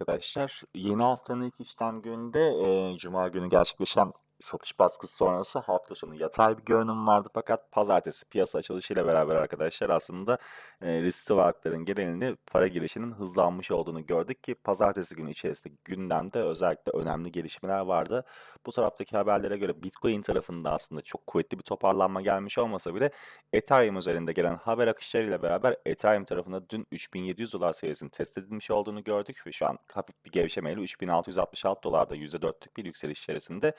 arkadaşlar. Yeni haftanın ilk işlem gününde eee, Cuma günü gerçekleşen satış baskısı sonrası hafta sonu yatay bir görünüm vardı. Fakat pazartesi piyasa açılışıyla beraber arkadaşlar aslında eee riskli varlıkların genelinde para girişinin hızlanmış olduğunu gördük ki pazartesi günü içerisinde gündemde özellikle önemli gelişmeler vardı. Bu taraftaki haberlere göre Bitcoin tarafında aslında çok kuvvetli bir toparlanma gelmiş olmasa bile Ethereum üzerinde gelen haber akışlarıyla beraber Ethereum tarafında dün 3700 dolar seviyesinin test edilmiş olduğunu gördük ve şu an hafif bir gevşemeyle 3666 dolarda %4'lük bir yükseliş içerisinde.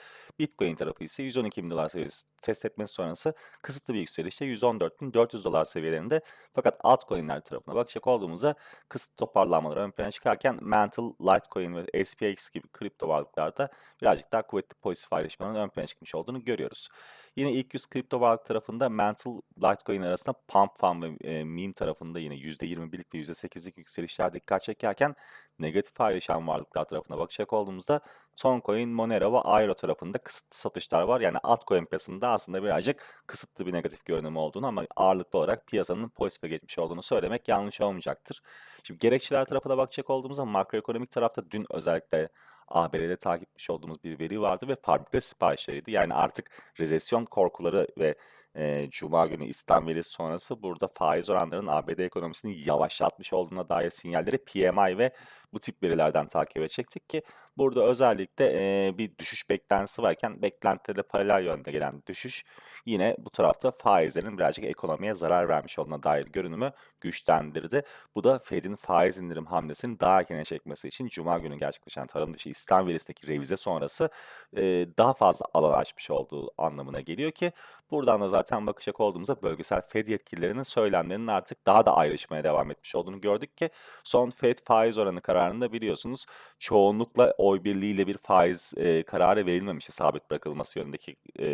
Bitcoin tarafı ise 112 bin dolar seviyesi test etmesi sonrası kısıtlı bir yükselişle 114.400 dolar seviyelerinde. Fakat altcoin'ler tarafına bakacak olduğumuzda kısıtlı toparlanmalar ön plana çıkarken Mantle, Litecoin ve SPX gibi kripto varlıklarda birazcık daha kuvvetli pozitif ayrışmanın ön plana çıkmış olduğunu görüyoruz. Yine ilk 100 kripto varlık tarafında Mantle, Litecoin arasında Pump Fund ve e, Meme tarafında yine %21'lik ve %8'lik yükselişler dikkat çekerken negatif ayrışan varlıklar tarafına bakacak olduğumuzda Toncoin, Monero ve Airo tarafında kısıtlı satışlar var. Yani altcoin piyasasında aslında birazcık kısıtlı bir negatif görünümü olduğunu ama ağırlıklı olarak piyasanın pozitife geçmiş olduğunu söylemek yanlış olmayacaktır. Şimdi gerekçeler tarafına bakacak olduğumuzda makroekonomik tarafta dün özellikle ABD'de takip etmiş olduğumuz bir veri vardı ve fabrika siparişleriydi. Yani artık rezesyon korkuları ve e, Cuma günü İslam sonrası burada faiz oranlarının ABD ekonomisini yavaşlatmış olduğuna dair sinyalleri PMI ve bu tip verilerden takip edecektik ki burada özellikle e, bir düşüş beklentisi varken beklentileri paralel yönde gelen düşüş yine bu tarafta faizlerin birazcık ekonomiye zarar vermiş olduğuna dair görünümü güçlendirdi. Bu da Fed'in faiz indirim hamlesini daha erkene çekmesi için Cuma günü gerçekleşen tarım dışı İslam verisindeki revize sonrası e, daha fazla alan açmış olduğu anlamına geliyor ki buradan da zaten bakacak olduğumuzda bölgesel Fed yetkililerinin söylemlerinin artık daha da ayrışmaya devam etmiş olduğunu gördük ki son Fed faiz oranı kararında biliyorsunuz çoğunlukla oy birliğiyle bir faiz e, kararı verilmemişti sabit bırakılması yönündeki e,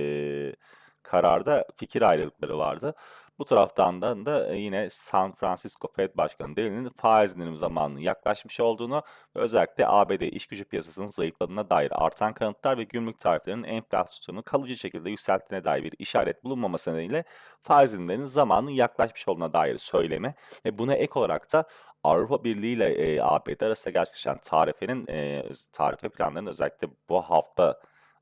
kararda fikir ayrılıkları vardı. Bu taraftan da, da yine San Francisco Fed Başkanı Daly'nin faiz indirim zamanının yaklaşmış olduğunu ve özellikle ABD iş gücü piyasasının zayıfladığına dair artan kanıtlar ve gümrük tariflerinin enflasyonu kalıcı şekilde yükselttiğine dair bir işaret bulunmaması nedeniyle faiz indirimlerinin zamanının yaklaşmış olduğuna dair söylemi ve buna ek olarak da Avrupa Birliği ile e, ABD arasında gerçekleşen tarifenin e, tarife planlarının özellikle bu hafta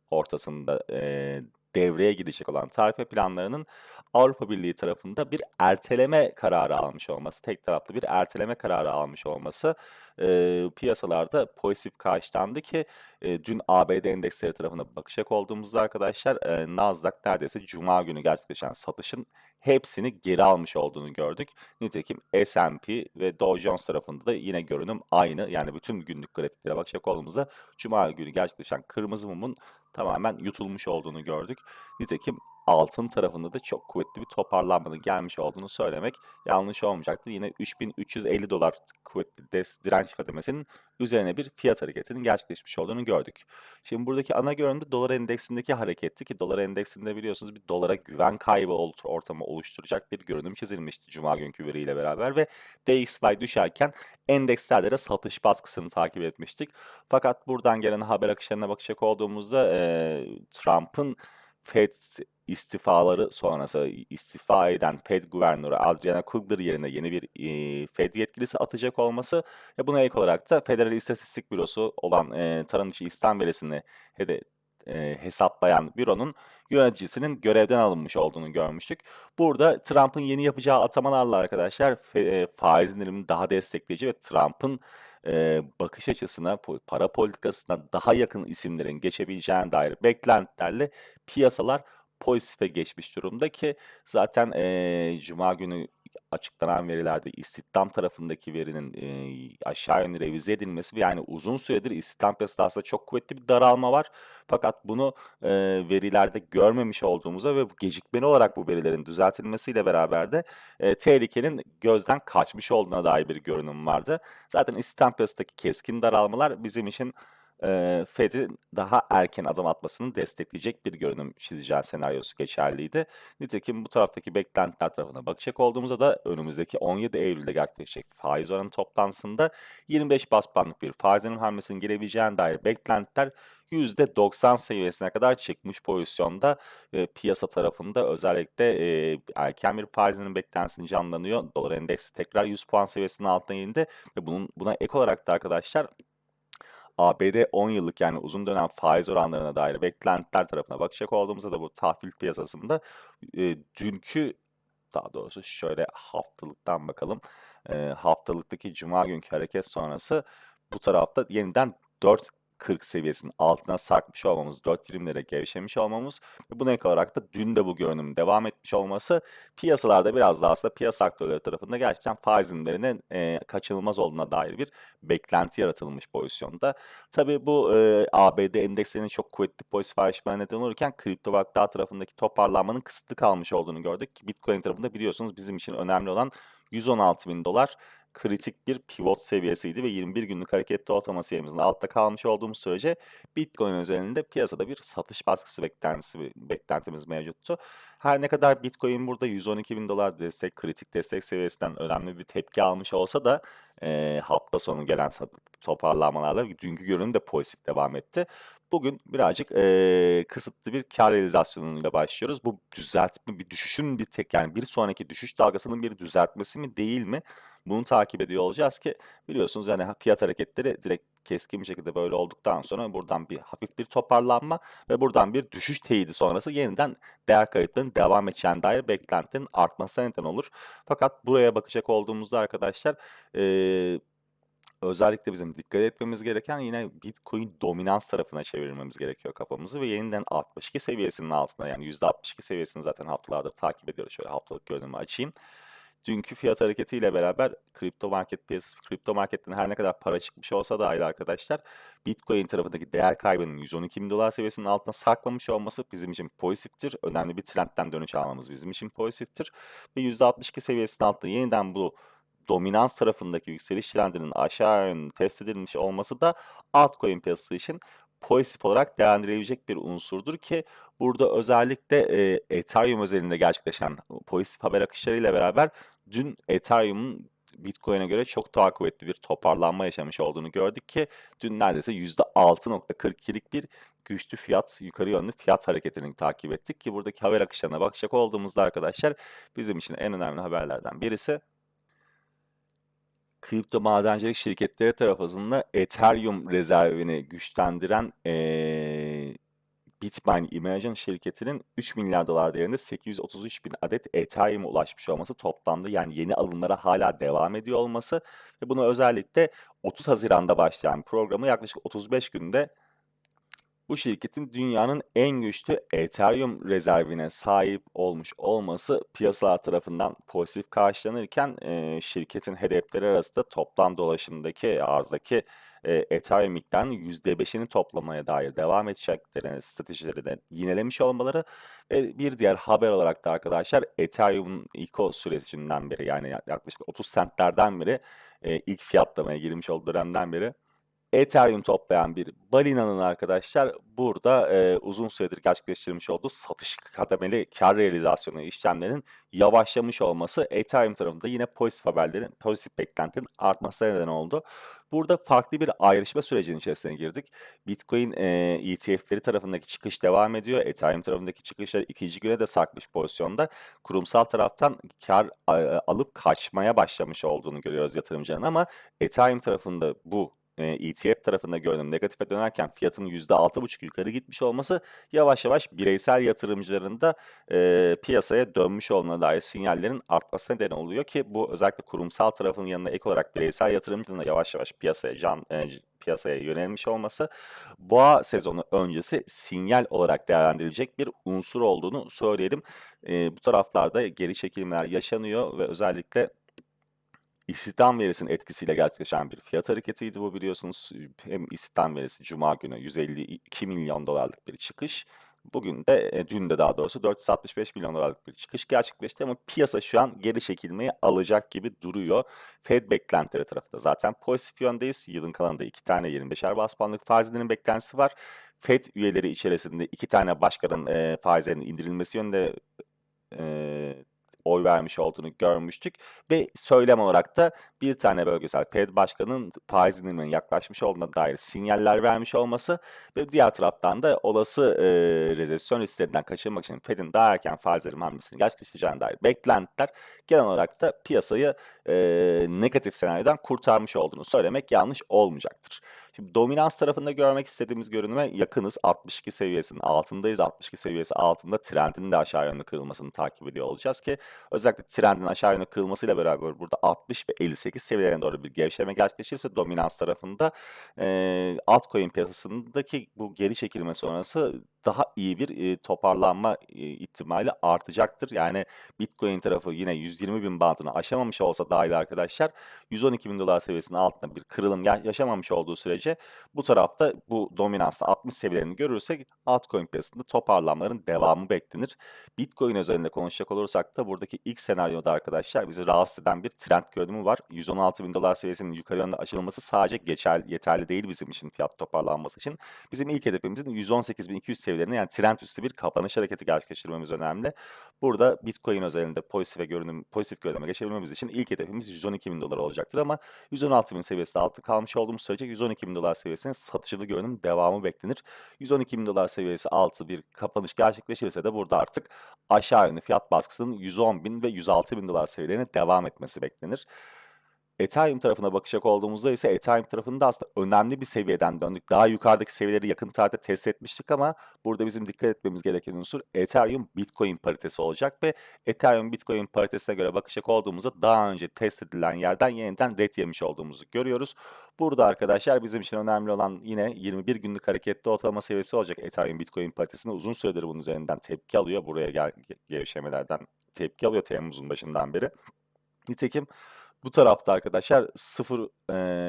ortasında e, devreye girecek olan tarife planlarının Avrupa Birliği tarafında bir erteleme kararı almış olması, tek taraflı bir erteleme kararı almış olması e, piyasalarda pozitif karşılandı ki e, dün ABD endeksleri tarafına bakacak olduğumuzda arkadaşlar e, Nasdaq neredeyse Cuma günü gerçekleşen satışın hepsini geri almış olduğunu gördük. Nitekim S&P ve Dow Jones tarafında da yine görünüm aynı. Yani bütün günlük grafiklere bakacak olduğumuzda Cuma günü gerçekleşen kırmızı mumun tamamen yutulmuş olduğunu gördük. Nitekim altın tarafında da çok kuvvetli bir toparlanmanın gelmiş olduğunu söylemek yanlış olmayacaktır. Yine 3350 dolar kuvvetli des, direnç kademesinin üzerine bir fiyat hareketinin gerçekleşmiş olduğunu gördük. Şimdi buradaki ana görüntü dolar endeksindeki hareketti ki dolar endeksinde biliyorsunuz bir dolara güven kaybı ortamı oluşturacak bir görünüm çizilmişti Cuma günkü veriyle beraber ve DXY düşerken endekslerde de satış baskısını takip etmiştik. Fakat buradan gelen haber akışlarına bakacak olduğumuzda e, Trump'ın Fed istifaları sonrası istifa eden Fed Guvernörü Adriana Kugler yerine yeni bir e, Fed yetkilisi atacak olması ve buna ek olarak da Federal İstatistik Bürosu olan e, tarım içi verisini hede, e, hesaplayan büronun yöneticisinin görevden alınmış olduğunu görmüştük. Burada Trump'ın yeni yapacağı atamalarla arkadaşlar e, faiz indirimini daha destekleyici ve Trump'ın e, bakış açısına, para politikasına daha yakın isimlerin geçebileceğine dair beklentilerle piyasalar pozitife geçmiş durumda ki zaten e, Cuma günü açıklanan verilerde istihdam tarafındaki verinin e, aşağı yönlü revize edilmesi ve yani uzun süredir istihdam piyasasında çok kuvvetli bir daralma var. Fakat bunu e, verilerde görmemiş olduğumuza ve gecikmeli olarak bu verilerin düzeltilmesiyle beraber de e, tehlikenin gözden kaçmış olduğuna dair bir görünüm vardı. Zaten istihdam piyasasındaki keskin daralmalar bizim için e, Fed'in daha erken adım atmasını destekleyecek bir görünüm çizeceği senaryosu geçerliydi. Nitekim bu taraftaki beklentiler tarafına bakacak olduğumuzda da önümüzdeki 17 Eylül'de gerçekleşecek faiz oranı toplantısında 25 bas puanlık bir faiz indirim hamlesinin gelebileceğine dair beklentiler %90 seviyesine kadar çıkmış pozisyonda e, piyasa tarafında özellikle e, erken bir faiz indirim beklentisini canlanıyor. Dolar endeksi tekrar 100 puan seviyesinin altına indi ve bunun buna ek olarak da arkadaşlar ABD 10 yıllık yani uzun dönem faiz oranlarına dair beklentiler tarafına bakacak olduğumuzda da bu tahvil piyasasında e, dünkü daha doğrusu şöyle haftalıktan bakalım. E, haftalıktaki cuma günkü hareket sonrası bu tarafta yeniden 4 40 seviyesinin altına sarkmış olmamız, 4.20'lere gevşemiş olmamız ve buna ek olarak da dün de bu görünümün devam etmiş olması piyasalarda biraz daha aslında piyasa aktörleri tarafında gerçekten faiz indirimlerinin e, kaçınılmaz olduğuna dair bir beklenti yaratılmış pozisyonda. Tabii bu e, ABD endekslerinin çok kuvvetli pozitif ayrışmalarına neden olurken kripto varlıklar tarafındaki toparlanmanın kısıtlı kalmış olduğunu gördük. Bitcoin tarafında biliyorsunuz bizim için önemli olan 116 bin dolar kritik bir pivot seviyesiydi ve 21 günlük hareketli ortalama seviyemizin altta kalmış olduğumuz sürece Bitcoin özelinde piyasada bir satış baskısı beklentisi beklentimiz mevcuttu. Her ne kadar Bitcoin burada 112 bin dolar destek kritik destek seviyesinden önemli bir tepki almış olsa da e, hafta sonu gelen toparlamalarla dünkü görünüm de pozitif devam etti. Bugün birazcık e, kısıtlı bir kar realizasyonuyla başlıyoruz. Bu düzeltme bir düşüşün bir tek yani bir sonraki düşüş dalgasının bir düzeltmesi mi değil mi? Bunu takip ediyor olacağız ki biliyorsunuz yani fiyat hareketleri direkt keskin bir şekilde böyle olduktan sonra buradan bir hafif bir toparlanma ve buradan bir düşüş teyidi sonrası yeniden değer kayıtlarının devam edeceğine dair beklentinin artmasına neden olur. Fakat buraya bakacak olduğumuzda arkadaşlar e, özellikle bizim dikkat etmemiz gereken yine Bitcoin dominans tarafına çevirmemiz gerekiyor kafamızı ve yeniden 62 seviyesinin altında yani %62 seviyesini zaten haftalardır takip ediyoruz. Şöyle haftalık görünümü açayım dünkü fiyat hareketiyle beraber kripto market piyasası, kripto marketten her ne kadar para çıkmış olsa da ayrı arkadaşlar Bitcoin tarafındaki değer kaybının 112 bin dolar seviyesinin altına sarkmamış olması bizim için pozitiftir. Önemli bir trendten dönüş almamız bizim için pozitiftir. Ve %62 seviyesinin altında yeniden bu dominans tarafındaki yükseliş trendinin aşağı yönlü test edilmiş olması da altcoin piyasası için pozitif olarak değerlendirilebilecek bir unsurdur ki burada özellikle e, Ethereum özelinde gerçekleşen pozitif haber akışlarıyla beraber dün Ethereum'un Bitcoin'e göre çok daha kuvvetli bir toparlanma yaşamış olduğunu gördük ki dün neredeyse %6.42'lik bir güçlü fiyat, yukarı yönlü fiyat hareketini takip ettik ki buradaki haber akışlarına bakacak olduğumuzda arkadaşlar bizim için en önemli haberlerden birisi kripto madencilik şirketleri tarafından Ethereum rezervini güçlendiren ee, Bitmain Imagine şirketinin 3 milyar dolar değerinde 833 bin adet Ethereum'a ulaşmış olması toplamda yani yeni alımlara hala devam ediyor olması ve bunu özellikle 30 Haziran'da başlayan programı yaklaşık 35 günde bu şirketin dünyanın en güçlü Ethereum rezervine sahip olmuş olması piyasalar tarafından pozitif karşılanırken şirketin hedefleri arasında toplam dolaşımdaki arzdaki Ethereum miktarının %5'ini toplamaya dair devam edeceklerini stratejileri de yinelemiş olmaları ve bir diğer haber olarak da arkadaşlar Ethereum'un ICO sürecinden beri yani yaklaşık 30 centlerden beri ilk fiyatlamaya girmiş olduğu dönemden beri Ethereum toplayan bir balinanın arkadaşlar burada e, uzun süredir gerçekleştirmiş olduğu satış kademeli kar realizasyonu işlemlerinin yavaşlamış olması Ethereum tarafında yine pozitif haberlerin, pozitif beklentinin artmasına neden oldu. Burada farklı bir ayrışma sürecinin içerisine girdik. Bitcoin e, ETF'leri tarafındaki çıkış devam ediyor. Ethereum tarafındaki çıkışlar ikinci güne de sarkmış pozisyonda. Kurumsal taraftan kar alıp kaçmaya başlamış olduğunu görüyoruz yatırımcının ama Ethereum tarafında bu ETF tarafında gördüğüm negatife dönerken fiyatın %6,5 yukarı gitmiş olması yavaş yavaş bireysel yatırımcıların da e, piyasaya dönmüş olduğuna dair sinyallerin artmasına neden oluyor ki bu özellikle kurumsal tarafın yanına ek olarak bireysel yatırımcının da yavaş yavaş piyasaya can e, piyasaya yönelmiş olması boğa sezonu öncesi sinyal olarak değerlendirilecek bir unsur olduğunu söyleyelim. E, bu taraflarda geri çekilmeler yaşanıyor ve özellikle İstihdam verisinin etkisiyle gerçekleşen bir fiyat hareketiydi bu biliyorsunuz. Hem istihdam verisi Cuma günü 152 milyon dolarlık bir çıkış. Bugün de, e, dün de daha doğrusu 465 milyon dolarlık bir çıkış gerçekleşti ama piyasa şu an geri çekilmeyi alacak gibi duruyor. Fed beklentileri tarafında zaten pozitif yöndeyiz. Yılın kalanında iki tane 25'er bas puanlık faizlerin beklentisi var. Fed üyeleri içerisinde iki tane başkanın e, faizlerinin indirilmesi yönünde e, oy vermiş olduğunu görmüştük ve söylem olarak da bir tane bölgesel Fed Başkanı'nın faiz indiriminin yaklaşmış olduğuna dair sinyaller vermiş olması ve diğer taraftan da olası e, rezesyon risklerinden kaçınmak için Fed'in daha erken faiz indirimi hamlesini gerçekleştireceğine dair beklentiler genel olarak da piyasayı e, negatif senaryodan kurtarmış olduğunu söylemek yanlış olmayacaktır. Şimdi dominans tarafında görmek istediğimiz görünüme yakınız. 62 seviyesinin altındayız. 62 seviyesi altında trendin de aşağı yönlü kırılmasını takip ediyor olacağız ki özellikle trendin aşağı yönlü kırılmasıyla beraber burada 60 ve 58 seviyelerine doğru bir gevşeme gerçekleşirse dominans tarafında e, altcoin piyasasındaki bu geri çekilme sonrası daha iyi bir e, toparlanma e, ihtimali artacaktır. Yani Bitcoin tarafı yine 120 bin bandını aşamamış olsa dahil arkadaşlar 112 bin dolar seviyesinin altında bir kırılım ya- yaşamamış olduğu sürece bu tarafta bu dominansla 60 seviyelerini görürsek altcoin piyasasında toparlanmaların devamı beklenir. Bitcoin üzerinde konuşacak olursak da buradaki ilk senaryoda arkadaşlar bizi rahatsız eden bir trend görünümü var. 116 bin dolar seviyesinin yukarı yönde açılması sadece geçer, yeterli değil bizim için fiyat toparlanması için. Bizim ilk hedefimizin 118.200 seviyelerine yani trend üstü bir kapanış hareketi gerçekleştirmemiz önemli. Burada Bitcoin özelinde pozitife görünüm, pozitif görünüme geçebilmemiz için ilk hedefimiz 112 bin dolar olacaktır ama 116 bin seviyesi altı kalmış olduğumuz sürece 112 bin dolar seviyesinin satıcılı görünüm devamı beklenir. 112 bin dolar seviyesi altı bir kapanış gerçekleşirse de burada artık aşağı yönlü fiyat baskısının 110 bin ve 106 bin dolar seviyelerine devam etmesi beklenir. Ethereum tarafına bakacak olduğumuzda ise Ethereum tarafında aslında önemli bir seviyeden döndük. Daha yukarıdaki seviyeleri yakın tarihte test etmiştik ama burada bizim dikkat etmemiz gereken unsur Ethereum Bitcoin paritesi olacak ve Ethereum Bitcoin paritesine göre bakacak olduğumuzda daha önce test edilen yerden yeniden ret yemiş olduğumuzu görüyoruz. Burada arkadaşlar bizim için önemli olan yine 21 günlük hareketli ortalama seviyesi olacak Ethereum Bitcoin paritesinde uzun süredir bunun üzerinden tepki alıyor. Buraya gel gevşemelerden tepki alıyor Temmuz'un başından beri. Nitekim bu tarafta arkadaşlar 0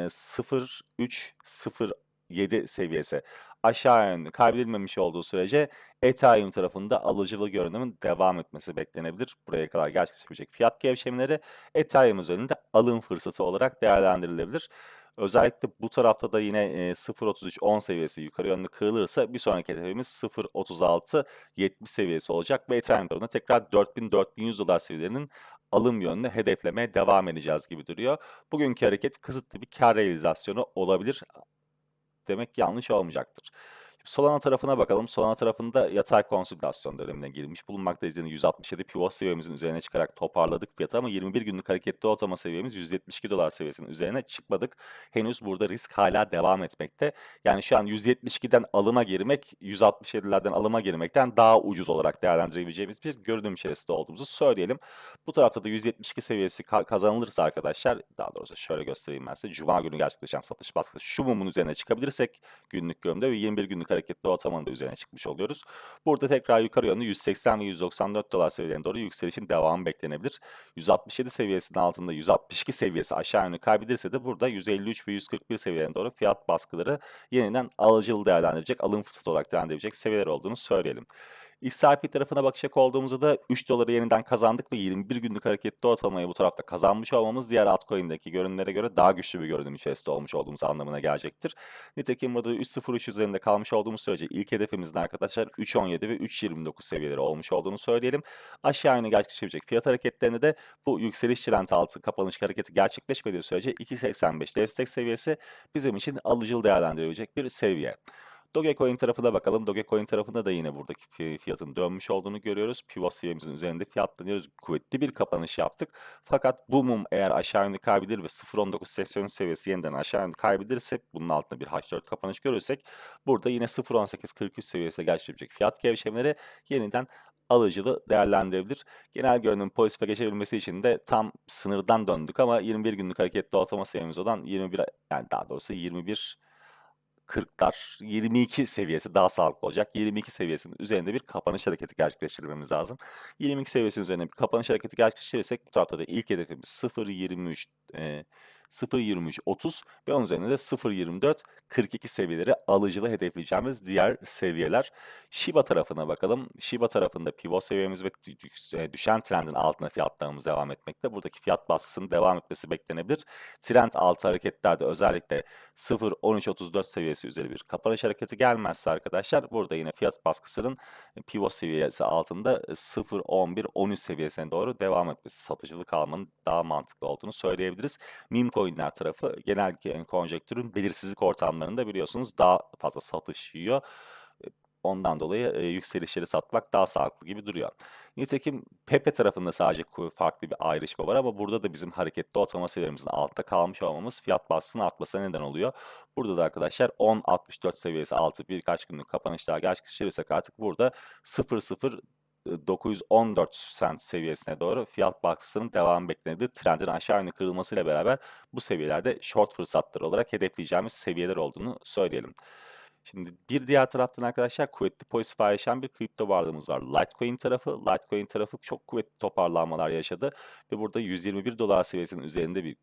e, 0 3 0 7 seviyesi aşağı yönlü kaybedilmemiş olduğu sürece Ethereum tarafında alıcılı görünümün devam etmesi beklenebilir. Buraya kadar gerçekleşebilecek fiyat gevşemeleri Ethereum üzerinde alım fırsatı olarak değerlendirilebilir. Özellikle bu tarafta da yine e, 0.33 10 seviyesi yukarı yönlü kırılırsa bir sonraki hedefimiz 0.36 70 seviyesi olacak ve Ethereum tarafında tekrar 4000-4100 dolar seviyelerinin alım yönlü hedeflemeye devam edeceğiz gibi duruyor. Bugünkü hareket kısıtlı bir kar realizasyonu olabilir. Demek yanlış olmayacaktır. Solana tarafına bakalım. Solana tarafında yatay konsolidasyon dönemine girmiş bulunmaktayız. Yani 167 pivot seviyemizin üzerine çıkarak toparladık fiyatı ama 21 günlük hareketli ortalama seviyemiz 172 dolar seviyesinin üzerine çıkmadık. Henüz burada risk hala devam etmekte. Yani şu an 172'den alıma girmek 167'lerden alıma girmekten daha ucuz olarak değerlendirebileceğimiz bir görünüm içerisinde olduğumuzu söyleyelim. Bu tarafta da 172 seviyesi ka- kazanılırsa arkadaşlar daha doğrusu şöyle göstereyim ben size. Cuma günü gerçekleşen satış baskısı şu mumun üzerine çıkabilirsek günlük görünümde ve 21 günlük hareketli ortalamanın da üzerine çıkmış oluyoruz. Burada tekrar yukarı yönlü 180 ve 194 dolar seviyelerine doğru yükselişin devamı beklenebilir. 167 seviyesinin altında 162 seviyesi aşağı yönlü kaybedilse de burada 153 ve 141 seviyelerine doğru fiyat baskıları yeniden alıcılı değerlendirecek, alım fırsatı olarak değerlendirecek seviyeler olduğunu söyleyelim. XRP tarafına bakacak olduğumuzda da 3 doları yeniden kazandık ve 21 günlük hareketli ortalamayı bu tarafta kazanmış olmamız diğer altcoin'deki görünümlere göre daha güçlü bir görünüm içerisinde olmuş olduğumuz anlamına gelecektir. Nitekim burada 3.03 üzerinde kalmış olduğumuz sürece ilk hedefimizin arkadaşlar 3.17 ve 3.29 seviyeleri olmuş olduğunu söyleyelim. Aşağı yönlü gerçekleşecek fiyat hareketlerinde de bu yükseliş trend altı kapanış hareketi gerçekleşmediği sürece 2.85 destek seviyesi bizim için alıcılı değerlendirebilecek bir seviye. Dogecoin tarafına bakalım. Dogecoin tarafında da yine buradaki fi- fiyatın dönmüş olduğunu görüyoruz. Pivot seviyemizin üzerinde fiyatlanıyoruz. Kuvvetli bir kapanış yaptık. Fakat bu mum eğer aşağı yönlü kaybedilir ve 0.19 sesyon seviyesi yeniden aşağı yönlü kaybedilirse bunun altında bir H4 kapanış görürsek burada yine 0.18-43 seviyesine gerçekleşecek fiyat gevşemeleri yeniden alıcılı değerlendirebilir. Genel görünüm pozitife geçebilmesi için de tam sınırdan döndük ama 21 günlük hareketli ortalama seviyemiz olan 21 yani daha doğrusu 21 40'lar 22 seviyesi daha sağlıklı olacak. 22 seviyesinin üzerinde bir kapanış hareketi gerçekleştirmemiz lazım. 22 seviyesinin üzerinde bir kapanış hareketi gerçekleştirirsek bu tarafta da ilk hedefimiz 0.23 e, 0.23 30 ve onun üzerinde de 0.24 42 seviyeleri alıcılı hedefleyeceğimiz diğer seviyeler. Shiba tarafına bakalım. Shiba tarafında pivot seviyemiz ve e, düşen trendin altına fiyatlarımız devam etmekte. Buradaki fiyat baskısının devam etmesi beklenebilir. Trend altı hareketlerde özellikle 0.1334 seviyesi üzeri bir kapanış hareketi gelmezse arkadaşlar burada yine fiyat baskısının pivot seviyesi altında 0.11-13 seviyesine doğru devam etmesi satıcılık almanın daha mantıklı olduğunu söyleyebiliriz. Meme coinler tarafı genel konjektürün belirsizlik ortamlarında biliyorsunuz daha fazla satış yiyor. Ondan dolayı e, yükselişleri satmak daha sağlıklı gibi duruyor. Nitekim Pepe tarafında sadece farklı bir ayrışma var ama burada da bizim hareketli ortalama seviyelerimizin altta kalmış olmamız fiyat baskısının artmasına neden oluyor. Burada da arkadaşlar 10.64 seviyesi altı birkaç günlük kapanışlar gerçekleştirirsek artık burada 0.0 914 sent seviyesine doğru fiyat baskısının devam beklendiği trendin aşağı yönlü kırılmasıyla beraber bu seviyelerde short fırsatları olarak hedefleyeceğimiz seviyeler olduğunu söyleyelim. Şimdi bir diğer taraftan arkadaşlar kuvvetli pozitif ayrışan bir kripto varlığımız var. Litecoin tarafı. Litecoin tarafı çok kuvvetli toparlanmalar yaşadı ve burada 121 dolar seviyesinin üzerinde bir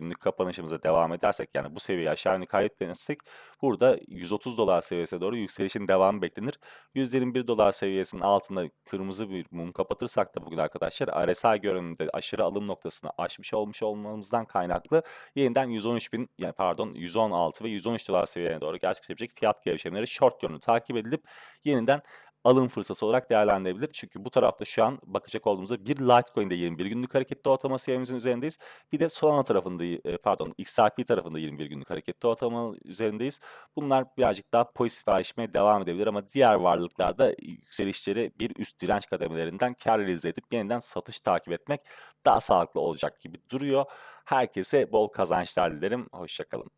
günlük kapanışımıza devam edersek yani bu seviyeyi aşağı yönlü kaybetmezsek burada 130 dolar seviyesine doğru yükselişin devamı beklenir. 121 dolar seviyesinin altında kırmızı bir mum kapatırsak da bugün arkadaşlar RSI görünümünde aşırı alım noktasını aşmış olmuş olmamızdan kaynaklı yeniden 113 bin yani pardon 116 ve 113 dolar seviyelerine doğru gerçekleşecek fiyat gevşemeleri short yönlü takip edilip yeniden alım fırsatı olarak değerlendirilebilir. Çünkü bu tarafta şu an bakacak olduğumuzda bir Litecoin'de 21 günlük hareketli ortalama seviyemizin üzerindeyiz. Bir de Solana tarafında e, pardon XRP tarafında 21 günlük hareketli ortalama üzerindeyiz. Bunlar birazcık daha pozitif ayrışmaya devam edebilir ama diğer varlıklarda yükselişleri bir üst direnç kademelerinden kar realize edip yeniden satış takip etmek daha sağlıklı olacak gibi duruyor. Herkese bol kazançlar dilerim. Hoşçakalın.